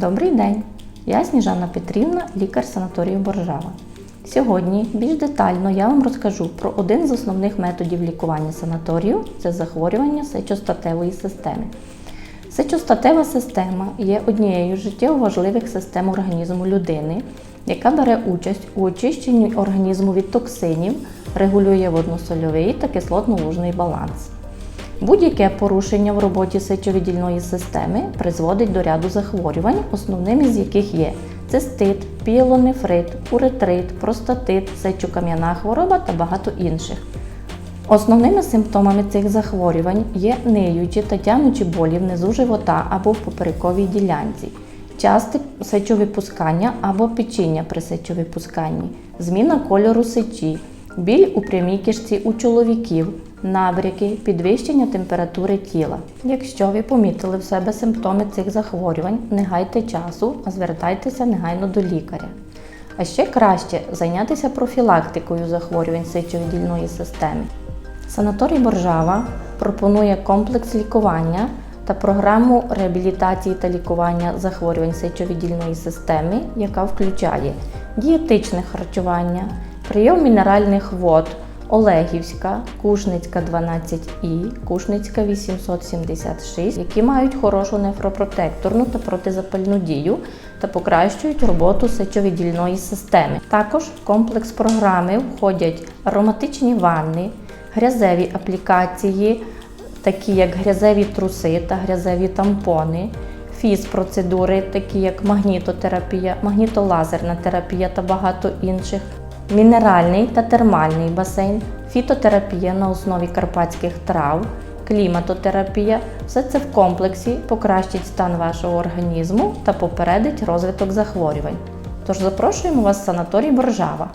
Добрий день! Я Сніжана Петрівна, лікар санаторію Боржава. Сьогодні більш детально я вам розкажу про один з основних методів лікування санаторію це захворювання сечостатевої системи. Сечостатева система є однією з життєво важливих систем організму людини, яка бере участь у очищенні організму від токсинів, регулює водносольовий та кислотно-лужний баланс. Будь-яке порушення в роботі сечовидільної системи призводить до ряду захворювань, основними з яких є цистит, піелонефрит, уретрит, простатит, сечокам'яна хвороба та багато інших. Основними симптомами цих захворювань є ниючі та тягнучі болі внизу живота або в поперековій ділянці, часте сечовипускання або печіння при сечовипусканні, зміна кольору сечі, біль у прямій кишці у чоловіків, набряки, підвищення температури тіла. Якщо ви помітили в себе симптоми цих захворювань, не гайте часу, а звертайтеся негайно до лікаря. А ще краще зайнятися профілактикою захворювань сечовидільної системи. Санаторій Боржава пропонує комплекс лікування та програму реабілітації та лікування захворювань сечовидільної системи, яка включає дієтичне харчування, прийом мінеральних вод Олегівська, Кушницька 12І, Кушницька 876, які мають хорошу нефропротекторну та протизапальну дію та покращують роботу сечовидільної системи. Також в комплекс програми входять ароматичні ванни, грязеві аплікації, такі як грязеві труси та грязеві тампони, фіз-процедури, такі як магнітотерапія, магнітолазерна терапія та багато інших, мінеральний та термальний басейн, фітотерапія на основі карпатських трав, кліматотерапія все це в комплексі покращить стан вашого організму та попередить розвиток захворювань. Тож запрошуємо вас в санаторій Боржава.